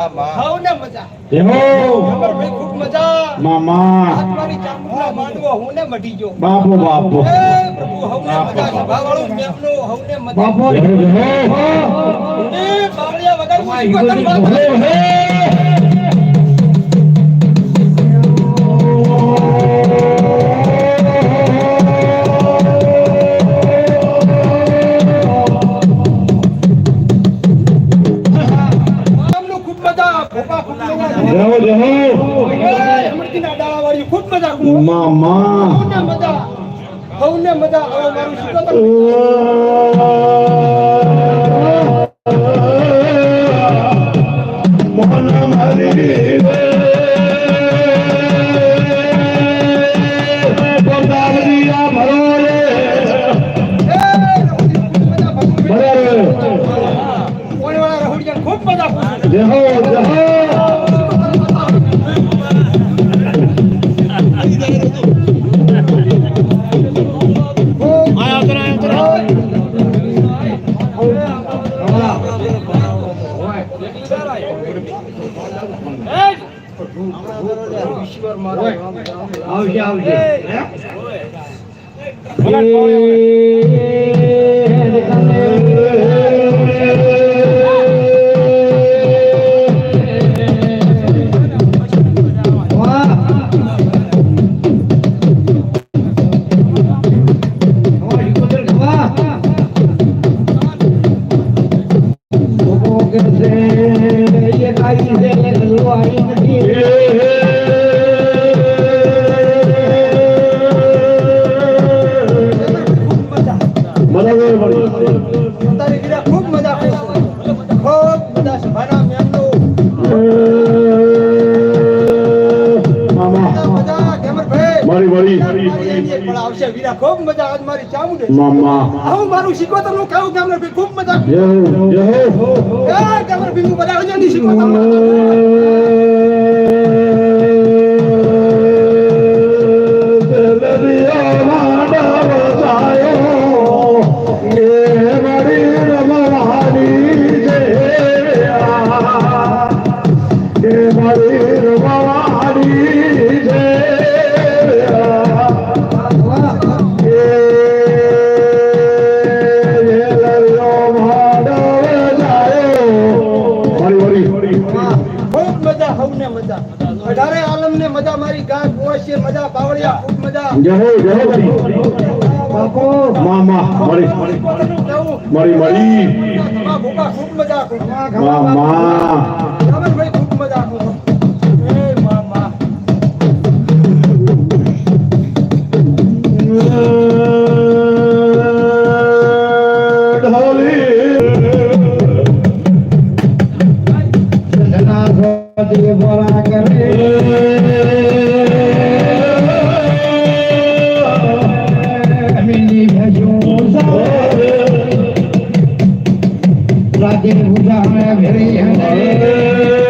હવને મજા. એહો અમરભાઈ ખૂબ મજા. મામા. આત્માની ચામુંડા માંડવો હુંને મટી ગયો. બાપુ બાપુ. એ પ્રભુ હવને મજા સભાવાળું મેમનો હવને મજા. બાપુ એહો એહો એ બાવળિયા વગર અમરતીના ડાળાવાળી ખૂબ મજા મામા. મજા હવને મજા હવે મારું શીખો તન મારી ખૂબ મામા હું મારું શીખવતરનું કહું કેમરભાઈ ખૂબ મજા જેહો એ કેમરભાઈ હું બધા અજાની શીખવતર ખૂબ મળી મળી તમારા ખૂબ મજા ખૂબ મામા કેમરભાઈ ખૂબ મજા ખૂબ એ મામા રાતે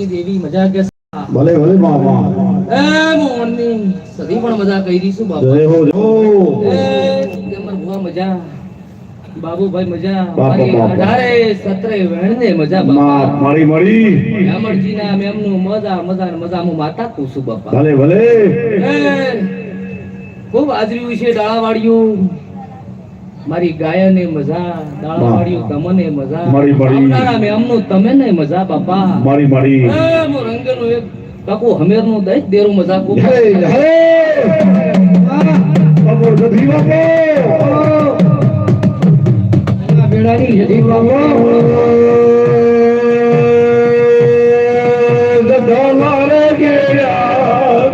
ભાખરની દેવી મજા કે ભલે ભલે મામા એ મોહનની સદી પણ મજા કરી છું બાપા? જય હો. એ કેમર ભુવા મજા. બાબુભાઈ મજા. મારી બાપા. અઢારે સત્રે વેણને મજા બાપા. મળી મળી બ્રાહ્મણજીના મેમનું મજા મજા ને મજા હું માતા છું બાપા. ભલે ભલે. ખૂબ આદર્યું છે દાળાવાળિયું મારી ગાયને મજા દાળાવાળિયું તમને મજા. મારી મારી. આવનારા મેમનું તમે ને મજા બાપા. મારી મારી એ, હું રંગનું એક કાકુ હમેરનું દઈ જ દેરું મજા કહું. જય જય. અમર ગધી બાપો. બેડાની જતી બાબો દધોલા રે ઘેરા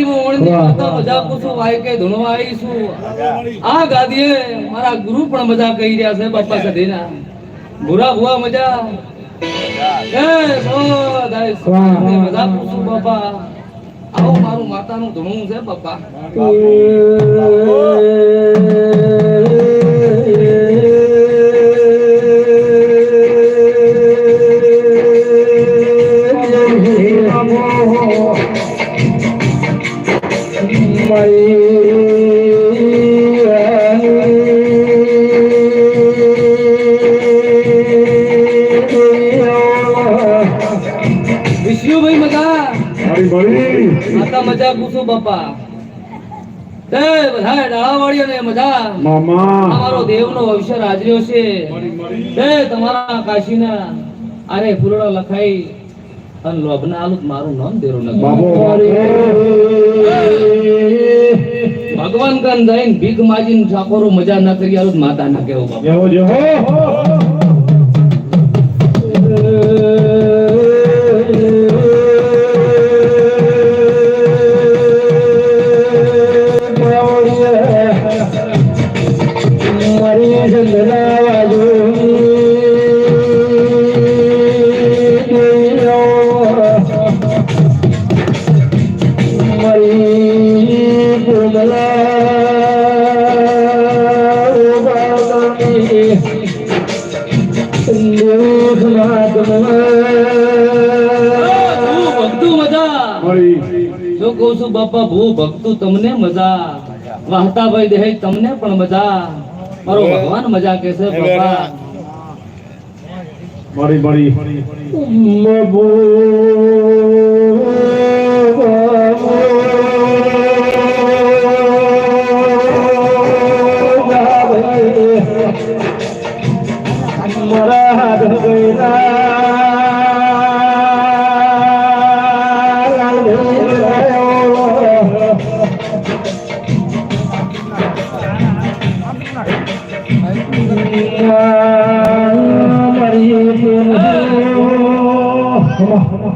તારી હું ઓળની માતા મજા કહું છું, કે ધૂણવા આવી છું. આ ગાદીએ મારા ગુરુ પણ મજા કહી રહ્યા છે બાપા સધીના ભૂરા ભુવા મજા. એ મજા કહું બાપા. આવું મારું માતાનું ધૂણું છે બાપા. મજા. મળી મળી માતા મજા કહું છું બાપા. એ બધાય ડાળાવાળીઓને મજા. મામા. અમારો દેવનો ભવિષ્ય હાજર્યો છે. તે તમારા કાશીના. અરે ફૂલડા લખાઈ. અને લોભના આલુત મારું નામ દેરો ન ભગવાન કન દઈને ભીખ માજીને ઠાકોરો મજા ના કરી આલુત માતા ના કેવો બાપા. જેવો જેવો. જો બાપા ભૂ ભક્તું તમને મજા. વાહતાભાઈ દેહ તમને પણ મજા. મારો ભગવાન મજા કહેશે બાપા. મળી મળી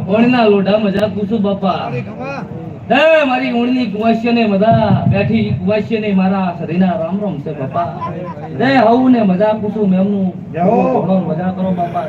ઓણના લોઢા મજા કુસુ બાપા. હે મારી ઓણની કુવાશ્ય ને મજા બેઠી કુવાશ્ય ને મારા શરીરના રામ રામ છે બાપા. હે હવું ને મજા કુસુ મેમનું. ઘણો મજા કરો બાપા.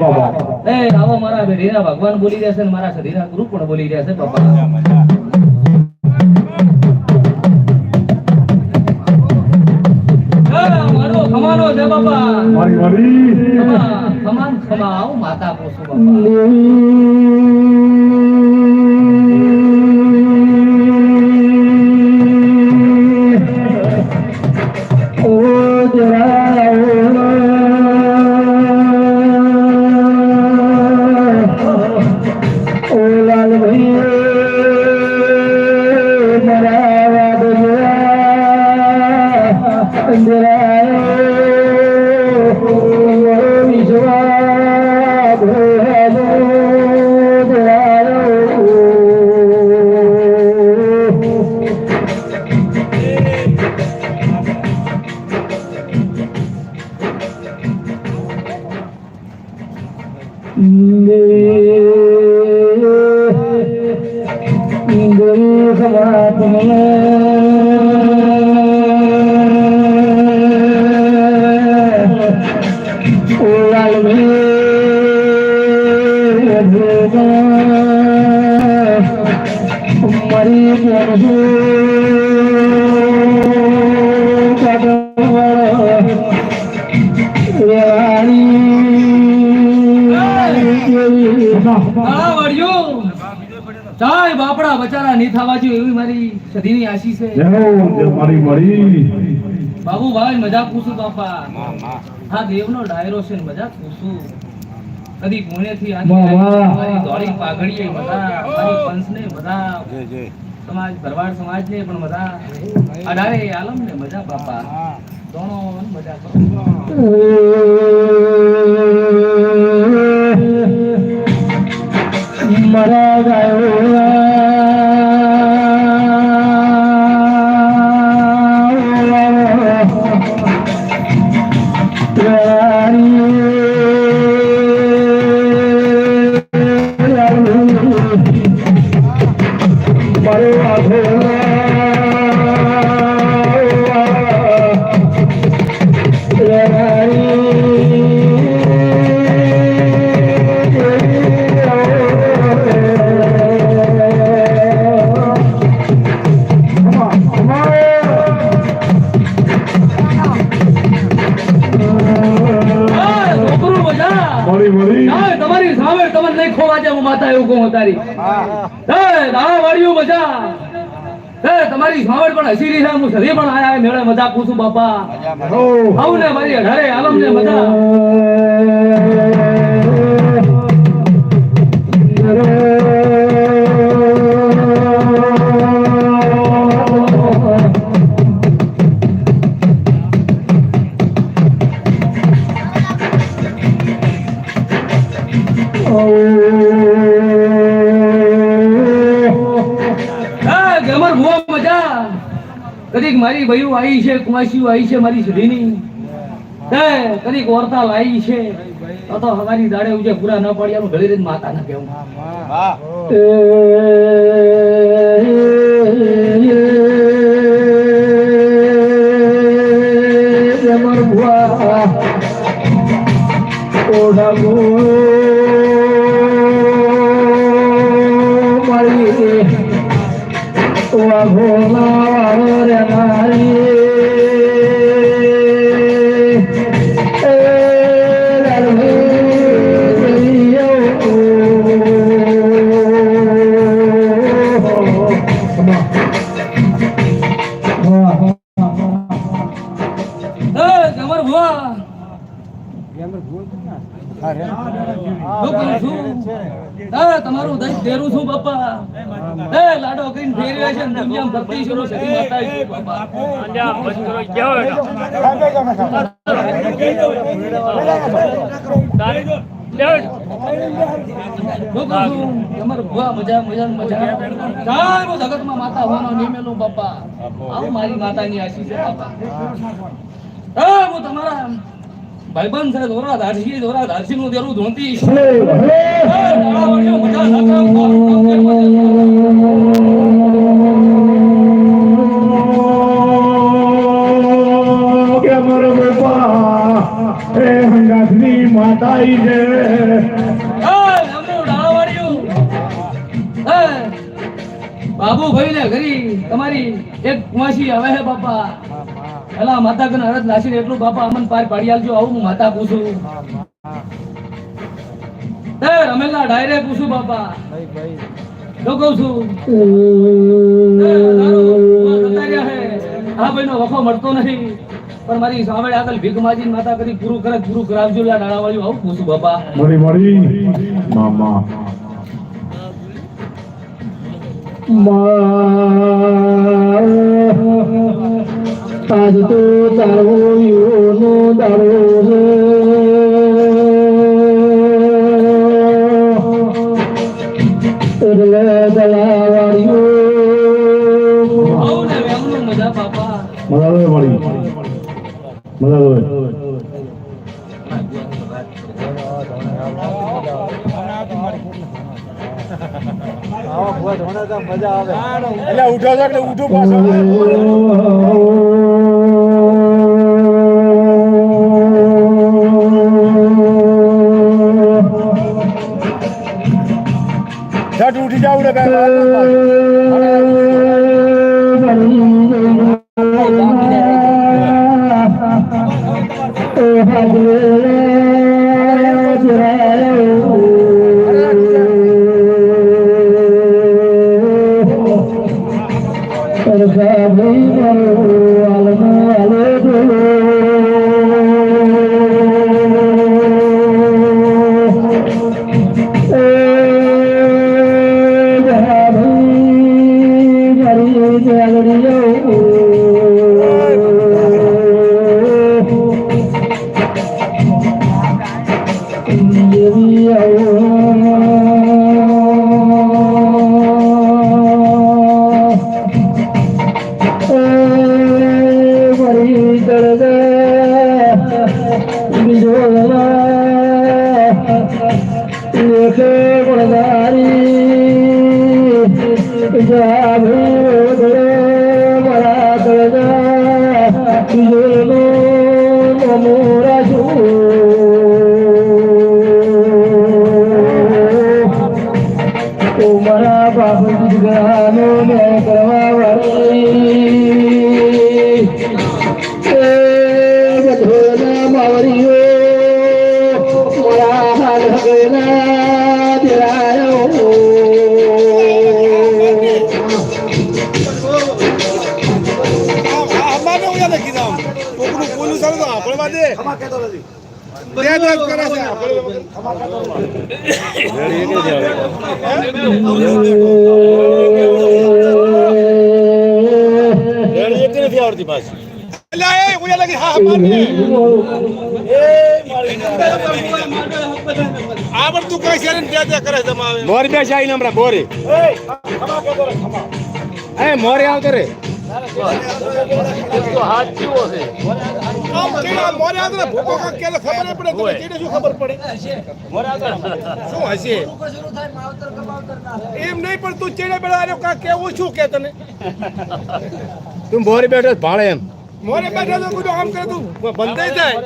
બાપા. એ આવો મારા બેઢીના ભગવાન બોલી રહ્યા છે ને મારા શરીરના ગુરુ પણ બોલી રહ્યા છે બાપા. ખમાનો છે બાપા. મારી મારી ખમાન ખમા માતા પોસું બાપા. ઓ જરા ચાય બાપડા બચારા નહીં થવા જોઈએ એવી મારી સદીની આશી છે. મારી મારી બાબુભાઈ મજાક પૂછું બાપા. હા દેવનો ડાયરો છે મજા મજાક પૂછું. કદી પુણેથી આની દોડી પાઘડીએ બધા મારી પંચને બધા. સમાજ ભરવાડ સમાજ ને પણ બધા અઢારે આલમ ને મજા બાપા. દોણો મજા કરો. મરા હા, મજા પૂછું બાપા. હવ ને મારી અઢારે આલમ ને મજા. આવી છે કુમાસીઓ આવી છે મારી સુધીની. હે કદીક વરતાલ આવી છે. તો તો હવારી દાડે ઉજે પૂરા ન પડ્યાનું ગળી રીત માતા ના કેવું છું? હે, તમારું દહીં ફેરું છું બાપા હે લાડો કરીને ફેરવ્યા છે ને ભક્તિ શરૂ સતી માતા છું કરું નિમેલું બાપા. આવું મારી માતાની આશી છે બાપા. હું તમારા ભાઈબંધ છે ધોરા ધારસી ધોરા ધારસી નું દેરું ધોતી. ઈ છે. બાબુભાઈ ને ઘરી તમારી એક કુંવાસી આવે હે બાપા. એલા માતા કને અરજ નાસીને એટલું બાપા અમન પાર પાડી આલજો, આવું હું માતા પૂછું. એ રમેલા ડાયરેક્ટ પૂછું બાપા. જો કહું છું, હા. આ ભાઈનો વખો મળતો નહીં. પણ મારી સામે આગળ ભીખ માજી માતા કરી પૂરું કરે પૂરું કરાવજો લા ડાળાવાળું આવું પૂછું બાપા. મળી મળી. મામા. તાજ તો તારો યુનો દાડો મજા આવે એટલે ઉઠો છો એટલે ઉઠું પાછો ઝટ ઉઠી જાવ રે મારા એટલે એ હું યાદ લાગી હા મારને આ પણ તું કઈ શેરીને દે દે કરે મોરી બે શાહી હમણાં મોરી એ મોરી આવતો રે. એમ નહીં પણ તું ચીડે કાંક કેવું શું કે તને તું મોરી બેઠો ભાડે એમ મોરે બેઠો તો બધું આમ કરે તું બંધાઈ જાય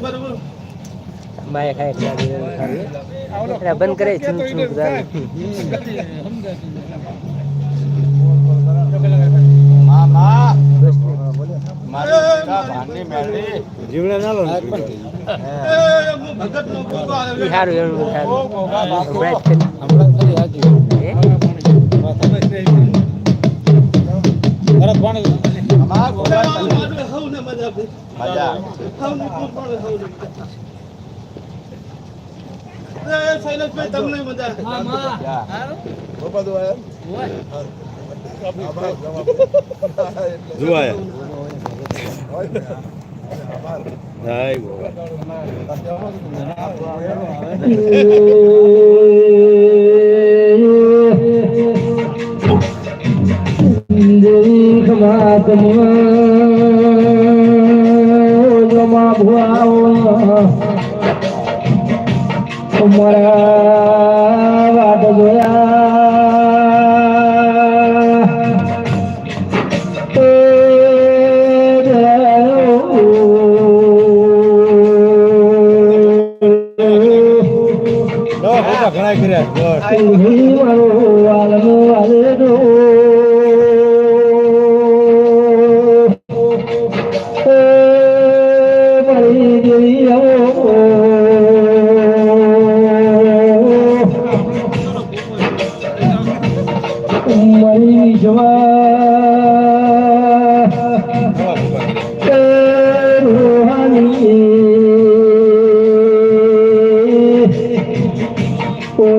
બંધ કરે ખાય એટલે બંધ કરે ના લો સારું સારું બ્રાઇટ કરી જોવાય. હાય ભુઆ મારા વાટ જોયા. ઘણા કર્યા.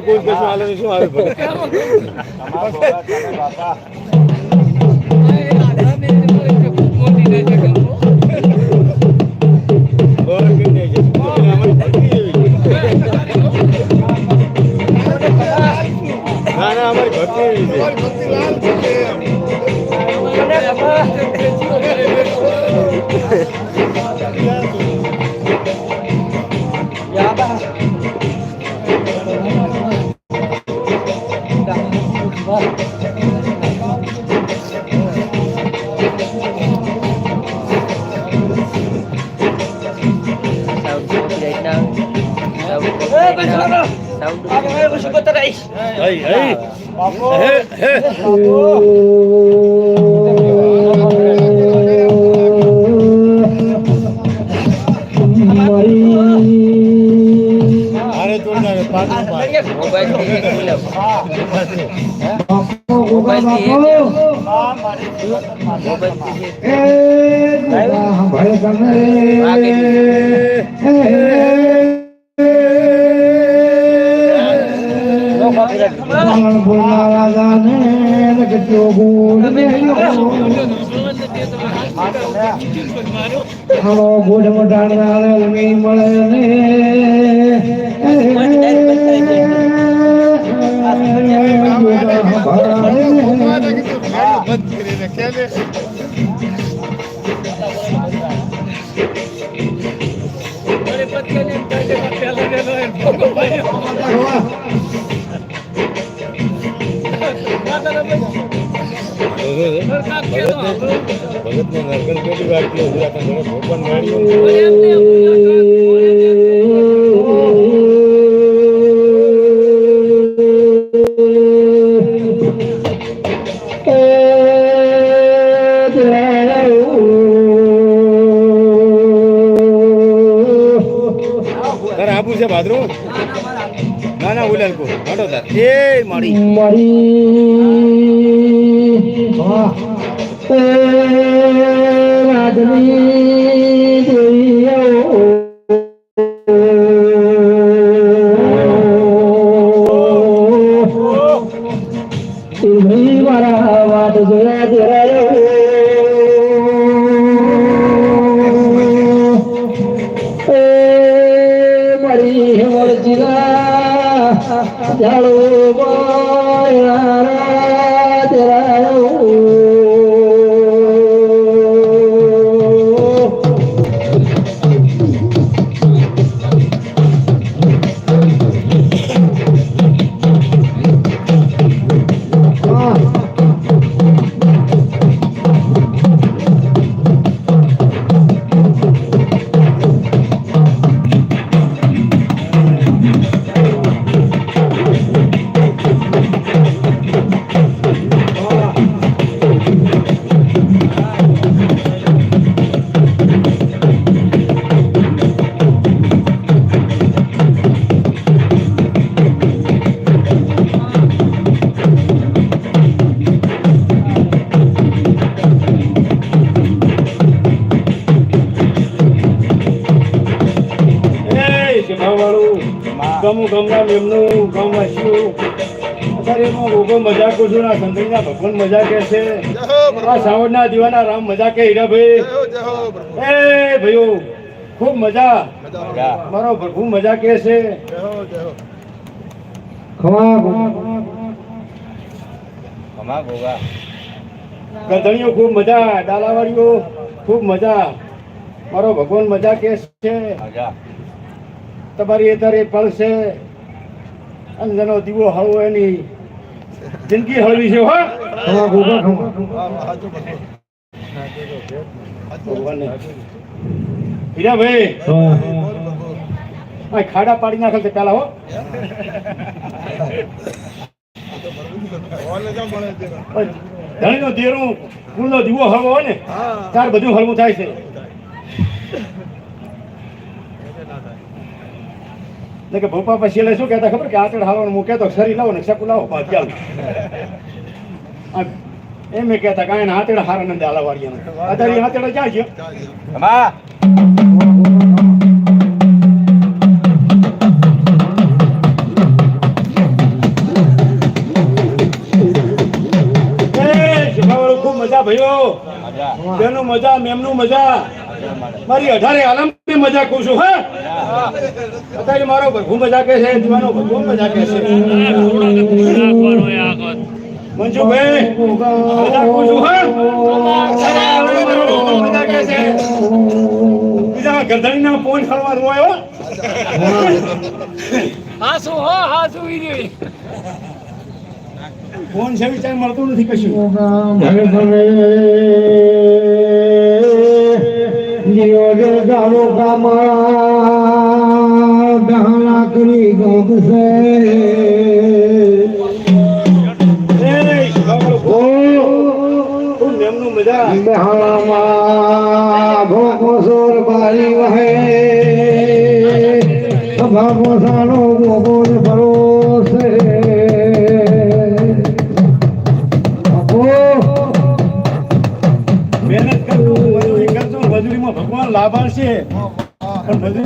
તમે કોઈ કશું હાલે નહીં, શું હાલે હલો ગુડ મટાડનાર નહીં મળે ને ભગવાને કીધું ગાડીઓ બંધ કરીને ખેલે ભગતને નરકન પેટી વાગતી હતી, આ તો ઘરે ભગવાન ગાડીઓ. એ મારી મારી શેખાવાળું ગમું ગમના એમનું ગમ હસ્યું અત્યારે એમાં ગોગો મજાક છું ના સંતરીના ભગવાન મજા કે છે. આ સાવડના દીવાના રામ મજા કે હીરાભાઈ. જહો જહો એ ભાઈઓ ખૂબ મજા. મારો પ્રભુ મજા કે છે. ખમા ગરધણીઓ ખૂબ મજા ડાલાવાળીઓ ખૂબ મજા. મારો ભગવાન મજા કે છે. તમારી અત્યારે પડશે. અને જેનો દીવો હળવો એની જિંદગી હળવી છે હો. હીરાભાઈ. હા. ખાડા પાડી નાખે છે પેલા હો. ધણીનો દેરું ફૂલનો દીવો હળવો હોય ને ત્યાર બધું હળવું થાય છે. ને કે ભોપા પછી એટલે શું કહેતા ખબર કે આચળ હાલવાનું હું તો શરીર લાવો ને શકુ લાવો પાછું ચાલો એમ એ કહેતા કાંઈ ને હાથેડા હારા નંદે હાલાવાળીયા અત્યારે હાથેડા ક્યાં છે. ખૂબ મજા ભયો તેનું મજા મેમનું મજા. મારી. અઢારે આલમ મજા કહું છું હા? અત્યારે મારો ભગુ મજા કે છે દીવાનો ભગવો મજા કે છે. મંજુભાઈ મજા કહું છું હા? મારો ભગવો મજા કે બીજા ગરદણીના ફોન ખરવાનું હોય હાસુ હો હાસુ ઈ ફોન છે વિચાર મળતું નથી કશું. જીવો જો ગારો કામા ગહના કરી મજા. બહામાં ભોગો સોર બારી વહે. ભાગો સાનો ભોગો છે. પણ